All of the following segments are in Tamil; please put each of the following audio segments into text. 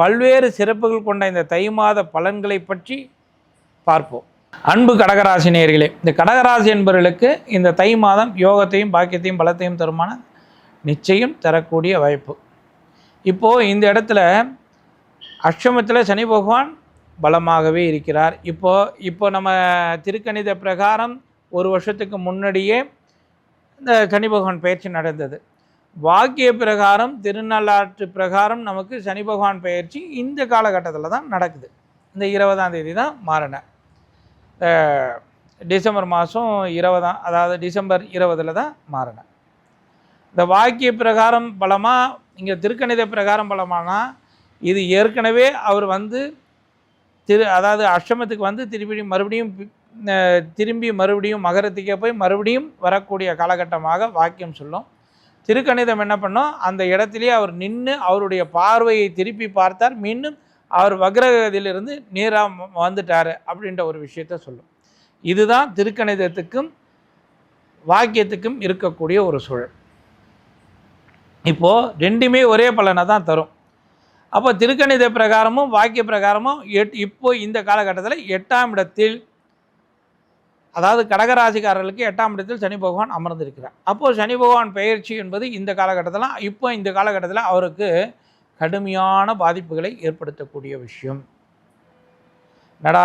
பல்வேறு சிறப்புகள் கொண்ட இந்த தை மாத பலன்களை பற்றி பார்ப்போம். அன்பு கடகராசி நேர்களே இந்த கடகராசி என்பவர்களுக்கு இந்த தை மாதம் யோகத்தையும் பாக்கியத்தையும் பலத்தையும் தருமான நிச்சயம் தரக்கூடிய வாய்ப்பு. இப்போது இந்த இடத்துல அஷ்டமத்தில் சனி பகவான் பலமாகவே இருக்கிறார். இப்போது இப்போ நம்ம திருக்கணித பிரகாரம் ஒரு வருஷத்துக்கு முன்னாடியே இந்த சனி பகவான் பயிற்சி நடந்தது. வாக்கிய பிரகாரம் திருநள்ளாற்று பிரகாரம் நமக்கு சனி பகவான் பயிற்சி இந்த காலகட்டத்தில் தான் நடக்குது. இந்த இருபதாம் தேதி தான் மாறின. டிசம்பர் மாதம் இருபதாம் அதாவது டிசம்பர் இருபதில் தான் மாறின. இந்த வாக்கிய பிரகாரம் பலமாக இங்கே திருக்கணித பிரகாரம் பலமானா இது ஏற்கனவே அவர் வந்து திரு அதாவது அஷ்டமத்துக்கு வந்து திருப்பி மறுபடியும் திரும்பி மறுபடியும் மகரத்துக்கே போய் மறுபடியும் வரக்கூடிய காலகட்டமாக வாக்கியம் சொல்லும். திருக்கணிதம் என்ன பண்ணோம்? அந்த இடத்துலேயே அவர் நின்று அவருடைய பார்வையை திருப்பி பார்த்தார். மீண்டும் அவர் வக்ரகதியிலிருந்து நேராக வந்துட்டார் அப்படின்ற ஒரு விஷயத்த சொல்லும். இதுதான் திருக்கணிதத்துக்கும் வாக்கியத்துக்கும் இருக்கக்கூடிய ஒரு சூழல். இப்போது ரெண்டுமே ஒரே பலனை தான் தரும். அப்போ திருக்கணித பிரகாரமும் வாக்கிய பிரகாரமும் எட் இப்போ இந்த காலகட்டத்தில் எட்டாம் இடத்தில் அதாவது கடகராசிக்காரர்களுக்கு எட்டாம் இடத்தில் சனி பகவான் அமர்ந்திருக்கிறார். அப்போது சனி பகவான் பெயர்ச்சி என்பது இந்த காலகட்டத்தில் இப்போ இந்த காலகட்டத்தில் அவருக்கு கடுமையான பாதிப்புகளை ஏற்படுத்தக்கூடிய விஷயம். நடா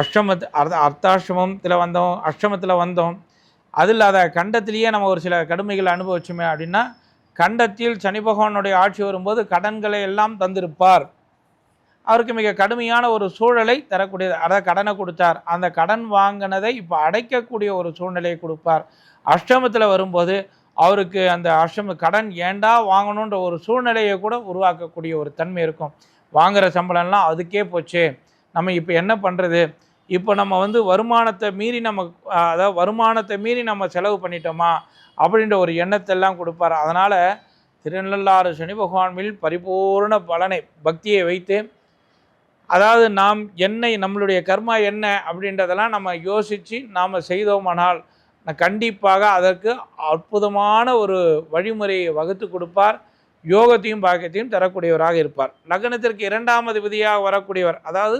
அஷ்டமத்து அர்த்த அர்த்தாஷ்டமத்தில் வந்தோம் அஷ்டமத்தில் வந்தோம். அது இல்லாத கண்டத்திலேயே நம்ம ஒரு சில கடுமைகளை அனுபவிச்சோமே அப்படின்னா கண்டத்தில் சனி பகவானுடைய ஆட்சி வரும்போது கடன்களை எல்லாம் தந்திருப்பார். அவருக்கு மிக கடுமையான ஒரு சூழலை தரக்கூடியது. அதாவது கடனை கொடுத்தார். அந்த கடன் வாங்கினதை இப்போ அடைக்கக்கூடிய ஒரு சூழ்நிலையை கொடுப்பார். அஷ்டமத்தில் வரும்போது அவருக்கு அந்த அஷ்டம கடன் ஏண்டா வாங்கணுன்ற ஒரு சூழ்நிலையை கூட உருவாக்கக்கூடிய ஒரு தன்மை இருக்கும். வாங்குகிற சம்பளம்லாம் அதுக்கே போச்சு. நம்ம இப்போ என்ன பண்ணுறது இப்போ நம்ம வந்து வருமானத்தை மீறி நம்ம அதாவது வருமானத்தை மீறி நம்ம செலவு பண்ணிட்டோமா? அப்படின்ற ஒரு எண்ணத்தெல்லாம் கொடுப்பார். அதனால் திருநள்ளாறு சனி பகவான் மேல் பரிபூர்ண பலனை பக்தியை வைத்து அதாவது நாம் என்ன நம்மளுடைய கர்மா என்ன அப்படின்றதெல்லாம் நம்ம யோசித்து நாம் செய்தோமானால் கண்டிப்பாக அதற்கு அற்புதமான ஒரு வழிமுறையை வகுத்து கொடுப்பார். யோகத்தையும் பாக்கியத்தையும் தரக்கூடியவராக இருப்பார். லக்னத்திற்கு இரண்டாமது விதியாக வரக்கூடியவர் அதாவது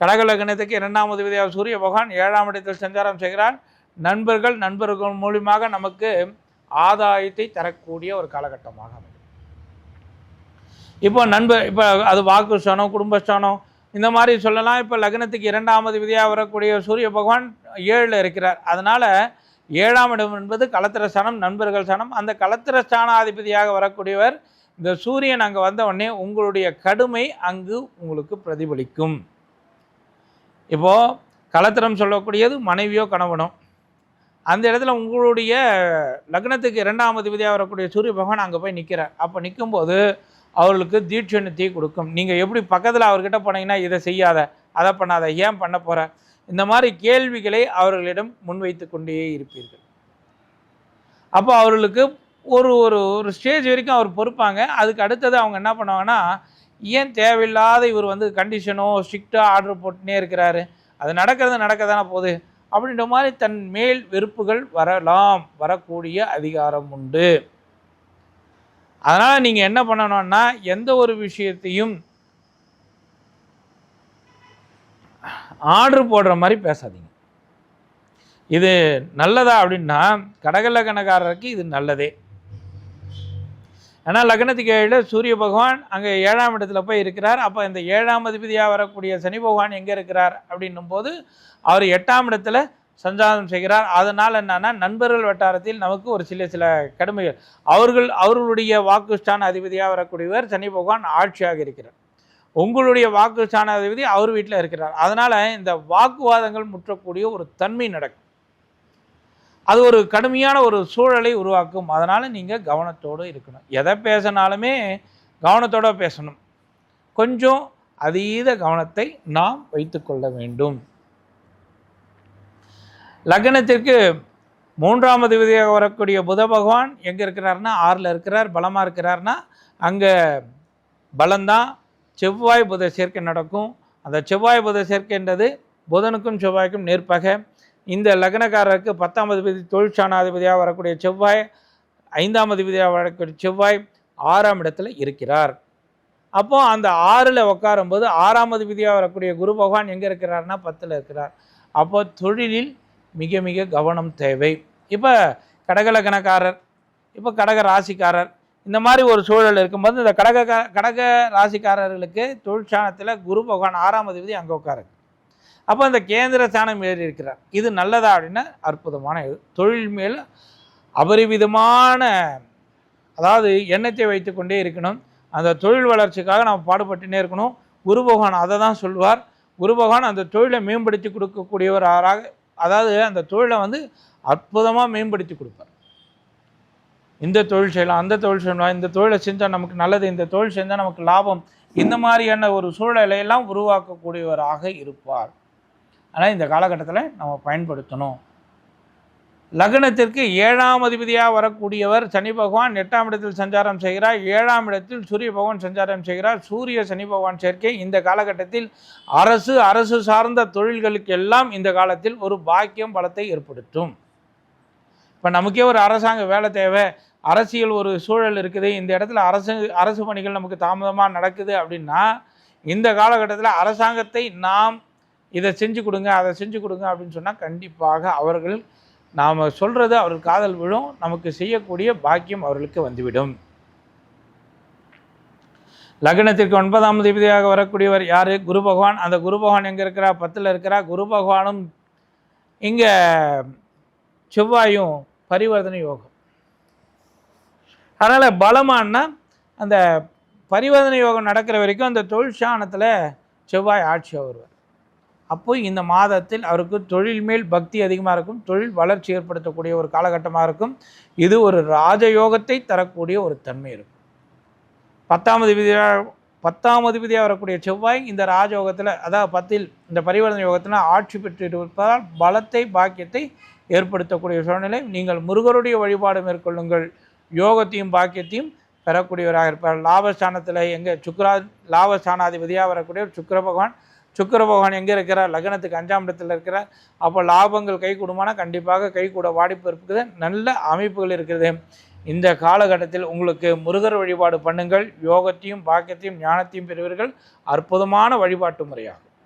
கடக லக்னத்துக்கு இரண்டாமது விதியாக சூரிய பகவான் ஏழாம் இடத்தில் சஞ்சாரம் செய்கிறார். நண்பர்கள் நண்பர்கள் மூலியமாக நமக்கு ஆதாயத்தை தரக்கூடிய ஒரு காலகட்டமாக அமையும். இப்போ நண்பர் இப்போ அது வாக்குஸ்தானம் குடும்பஸ்தானம் இந்த மாதிரி சொல்லலாம். இப்போ லக்னத்துக்கு இரண்டாவது விதியாக வரக்கூடிய சூரிய பகவான் ஏழில் இருக்கிறார். அதனால் ஏழாம் இடம் என்பது களத்திர ஸ்தானம் நண்பர்கள் ஸ்தானம். அந்த களத்திர ஸ்தானாதிபதியாக வரக்கூடியவர் இந்த சூரியன் அங்கே வந்த உடனே உங்களுடைய கடுமை அங்கு உங்களுக்கு பிரதிபலிக்கும். இப்போது களத்திரம் சொல்லக்கூடியது மனைவியோ கணவனோ. அந்த இடத்துல உங்களுடைய லக்னத்துக்கு இரண்டாம் விதியாக வரக்கூடிய சூரிய பகவான் அங்கே போய் நிற்கிறார் அப்போ நிற்கும்போது அவர்களுக்கு தீட்சணத்தை கொடுக்கும். நீங்கள் எப்படி பக்கத்தில் அவர்கிட்ட போனீங்கன்னா இதை செய்யாத அதை பண்ணாத ஏன் பண்ண போகிற இந்த மாதிரி கேள்விகளை அவர்களிடம் முன்வைத்து கொண்டே இருப்பீர்கள். அப்போ அவர்களுக்கு ஒரு ஒரு ஒரு ஸ்டேஜ் வரைக்கும் அவர் பொறுப்பாங்க. அதுக்கு அடுத்தது அவங்க என்ன பண்ணுவாங்கன்னா ஏன் தேவையில்லாத இவர் வந்து கண்டிஷனோ ஸ்ட்ரிக்டாக ஆர்டர் போட்டுனே இருக்கிறாரு. அது நடக்கிறது நடக்க தானே போகுது. அப்படின்ற மாதிரி தன் மேல் வெறுப்புகள் வரலாம். வரக்கூடிய அதிகாரம் உண்டு. அதனால் நீங்கள் என்ன பண்ணணும்னா எந்த ஒரு விஷயத்தையும் ஆர்டர் போடுற மாதிரி பேசாதீங்க. இது நல்லதா அப்படின்னா கடக லக்னக்காரருக்கு இது நல்லதே. ஏன்னா லக்னத்துக்கு ஏழில் சூரிய பகவான் அங்கே ஏழாம் இடத்துல போய் இருக்கிறார். அப்போ இந்த ஏழாம் அதிபதியாக வரக்கூடிய சனி பகவான் எங்கே இருக்கிறார் அப்படின்னும் போது அவர் எட்டாம் இடத்துல சஞ்சாரம் செய்கிறார். அதனால் என்னன்னா நண்பர்கள் வட்டாரத்தில் நமக்கு ஒரு சில சில கடுமைகள். அவர்கள் அவர்களுடைய வாக்குஸ்தான அதிபதியாக வரக்கூடியவர் சனி பகவான் ஆட்சியாக இருக்கிறார். உங்களுடைய வாக்குஸ்தான அதிபதி அவர் வீட்டில் இருக்கிறார். அதனால் இந்த வாக்குவாதங்கள் முற்றக்கூடிய ஒரு தன்மை நடக்கும். அது ஒரு கடுமையான ஒரு சூழலை உருவாக்கும். அதனால் நீங்கள் கவனத்தோடு இருக்கணும். எதை பேசினாலுமே கவனத்தோடு பேசணும். கொஞ்சம் அதீத கவனத்தை நாம் வைத்துக்கொள்ள வேண்டும். லக்னத்திற்கு மூன்றாம் விதியாக வரக்கூடிய புத பகவான் எங்கே இருக்கிறாருன்னா ஆறில் இருக்கிறார் பலமாக இருக்கிறார்னா அங்கே பலந்தான் செவ்வாய் புத சேர்க்கை நடக்கும். அந்த செவ்வாய் புத சேர்க்கைன்றது புதனுக்கும் செவ்வாய்க்கும் நேர்ப்பகை. இந்த லக்னக்காரருக்கு பத்தாம் அதிபதி தொழிற்சானாதிபதியாக வரக்கூடிய செவ்வாய் ஐந்தாம் அதிபதியாக வரக்கூடிய செவ்வாய் ஆறாம் இடத்துல இருக்கிறார். அப்போ அந்த ஆறில் உட்காரும்போது ஆறாம் விதியாக வரக்கூடிய குரு பகவான் எங்கே இருக்கிறார்னா பத்தில் இருக்கிறார். அப்போ தொழிலில் மிக மிக கவனம் தேவை. இப்போ கடகலக்கணக்காரர் இப்போ கடக ராசிக்காரர் இந்த மாதிரி ஒரு சூழல் இருக்கும்போது இந்த கடக கடக ராசிக்காரர்களுக்கு தொழிற்சானத்தில் குரு பகவான் ஆறாம் அதிபதி அங்கே உட்காரு அப்போ இந்த கேந்திர ஸ்தானம் ஏறி இருக்கிறார். இது நல்லதா அப்படின்னா அற்புதமான இது. தொழில் மேல் அபரிவிதமான அதாவது எண்ணத்தை வைத்து கொண்டே இருக்கணும். அந்த தொழில் வளர்ச்சிக்காக நாம் பாடுபட்டுனே இருக்கணும். குரு பகவான் அதை தான் சொல்வார் குரு பகவான் அந்த தொழிலை மேம்படுத்தி கொடுக்கக்கூடியவராக அதாவது அந்த தொழிலை வந்து அற்புதமாக மேம்படுத்தி கொடுப்பார். இந்த தொழில் செய்யலாம் அந்த தொழில் செய்யலாம் இந்த தொழிலை செஞ்சால் நமக்கு நல்லது இந்த தொழில் செஞ்சால் நமக்கு லாபம். இந்த மாதிரியான ஒரு சூழ்நிலையெல்லாம் உருவாக்கக்கூடியவராக இருப்பார். ஆனால் இந்த காலகட்டத்தில் நம்ம பயன்படுத்தணும். லக்னத்திற்கு ஏழாம் அதிபதியாக வரக்கூடியவர் சனி பகவான் எட்டாம் இடத்தில் சஞ்சாரம் செய்கிறார். ஏழாம் இடத்தில் சூரிய பகவான் சஞ்சாரம் செய்கிறார். சூரிய சனி பகவான் சேர்க்கை இந்த காலகட்டத்தில் அரசு அரசு சார்ந்த தொழில்களுக்கு எல்லாம் இந்த காலத்தில் ஒரு பாக்கியம் பலத்தை ஏற்படுத்தும். இப்போ நமக்கே ஒரு அரசாங்க வேலை தேவை. அரசியல் ஒரு சூழல் இருக்குது. இந்த இடத்துல அரசு அரசு பணிகள் நமக்கு தாமதமாக நடக்குது அப்படின்னா இந்த காலகட்டத்தில் அரசாங்கத்தை நாம் இதை செஞ்சு கொடுங்க அதை செஞ்சு கொடுங்க அப்படின்னு சொன்னால் கண்டிப்பாக அவர்கள் நாம் சொல்கிறது அவர்கள் காதல் விழும் நமக்கு செய்யக்கூடிய பாக்கியம் அவர்களுக்கு வந்துவிடும். லக்னத்திற்கு ஒன்பதாம் அதிபதியாக வரக்கூடியவர் யார்? குரு பகவான். அந்த குரு பகவான் எங்கே இருக்கிறா? பத்தில் இருக்கிறா. குரு பகவானும் இங்கே செவ்வாயும் பரிவர்த்தனை யோகம். அதனால் பலமானா அந்த பரிவர்த்தனை யோகம் நடக்கிற வரைக்கும் அந்த தொழில் சாணத்தில் செவ்வாய் ஆட்சியாக வருவார். அப்போ இந்த மாதத்தில் அவருக்கு தொழில் மேல் பக்தி அதிகமாக இருக்கும் தொழில் வளர்ச்சி ஏற்படுத்தக்கூடிய ஒரு காலகட்டமாக இருக்கும். இது ஒரு ராஜயோகத்தை தரக்கூடிய ஒரு தன்மை இருக்கும். பத்தாம் அதிபதியாக பத்தாம் அதிபதியாக வரக்கூடிய செவ்வாய் இந்த ராஜயோகத்தில் அதாவது பத்தில் இந்த பரிவர்த்தனை யோகத்தில் ஆட்சி பெற்று இருப்பதால் பலத்தை பாக்கியத்தை ஏற்படுத்தக்கூடிய சூழ்நிலை. நீங்கள் முருகருடைய வழிபாடு மேற்கொள்ளுங்கள். யோகத்தையும் பாக்கியத்தையும் பெறக்கூடியவராக இருப்பார். லாபஸ்தானத்தில் எங்கே சுக்ரா லாபஸ்தானாதிபதியாக வரக்கூடிய சுக்கர பகவான் சுக்கர பகவான் எங்கே இருக்கிறார்? லக்னத்துக்கு அஞ்சாம் இடத்தில் இருக்கிறார். அப்போ லாபங்கள் கை கூடுமானா கண்டிப்பாக கை கூட வாடிப்பு இருக்குது. நல்ல அமைப்புகள் இருக்கிறது இந்த காலகட்டத்தில் உங்களுக்கு முருகர் வழிபாடு பண்ணுங்கள். யோகத்தையும் பாக்கியத்தையும் ஞானத்தையும் பெறுவீர்கள். அற்புதமான வழிபாட்டு முறையாகும்.